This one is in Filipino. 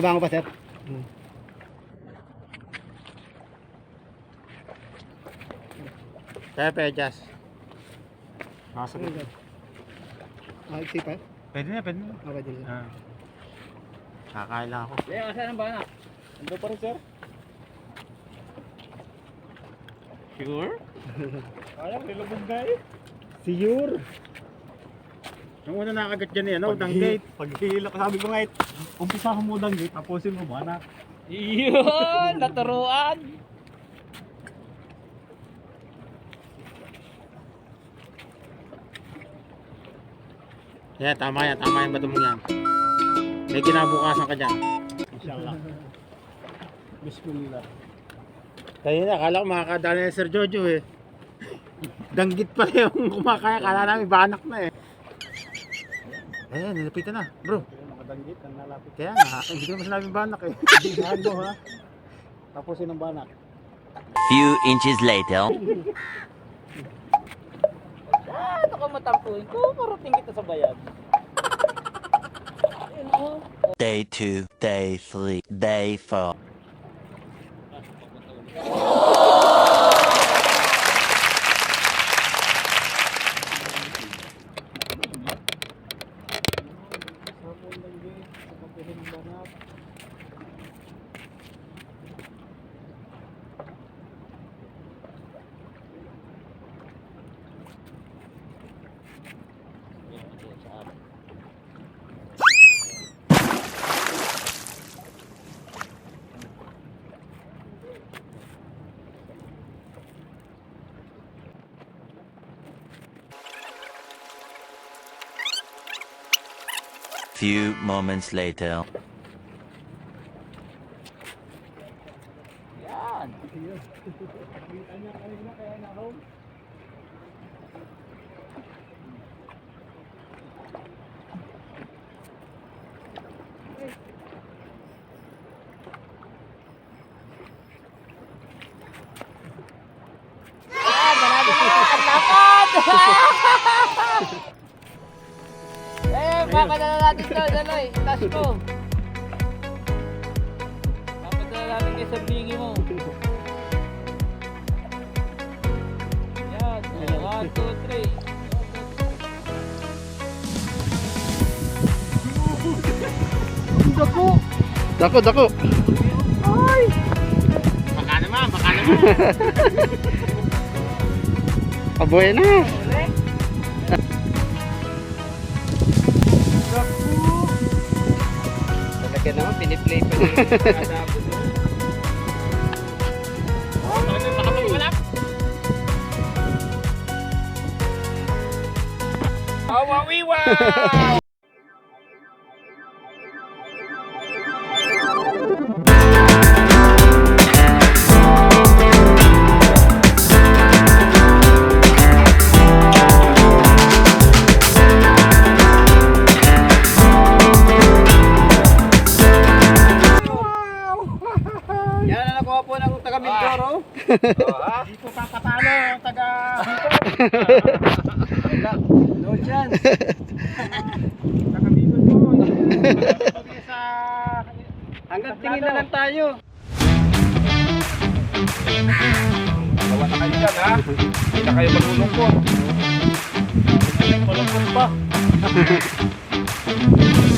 Bumaba ko pa, sir. Kaya pedyas. Nakasakit. Ah, iksi pa? Pwede na, pwede na. Okay, din. Ah. Kakain lang ako. Eh, asan ang banak? Ando pa rin, sir. Sure? Ayaw, nilabog na eh. Yur. Yung una nakagat dyan eh, ano, danggate. Paghihila ko, sabi ko nga, eh, umpisa ko mo danggate, tapusin mo banak. Yun, naturuan. Yan, tama yan, tama yung bato mo yan. May kinabukasan ka dyan. Inshallah. Bismillah. Kaya na, akala ko makakadala na Sir Jojo eh. Danggit pa yung kumakaya, akala namin banak na eh. Ayan, nilapitan na, bro. Nakadanggit, ang nalapit. Kaya nga, hindi ko naman sinabing banak eh. Mo ha. Tapusin ang banak. Few inches later. Ano ka matampuin ko? Parating kita sa bayan. Oh. Day 2, day 3, day 4. Few moments later. papadala natin to, Daloy. Tash mo. Papadala natin kay Sir Biggie mo. Yan. oh, One, two, three. Dako, dako. Baka naman, baka naman. Pabuhay na. Piniplay pa niya. Baka wala. Yan Hindi ko papatalo ang taga No chance. Hindi sa Hanggang tingin na lang tayo. Gawa na kayo dyan, ha? Hindi na kayo malulungkot. Malungkot pa.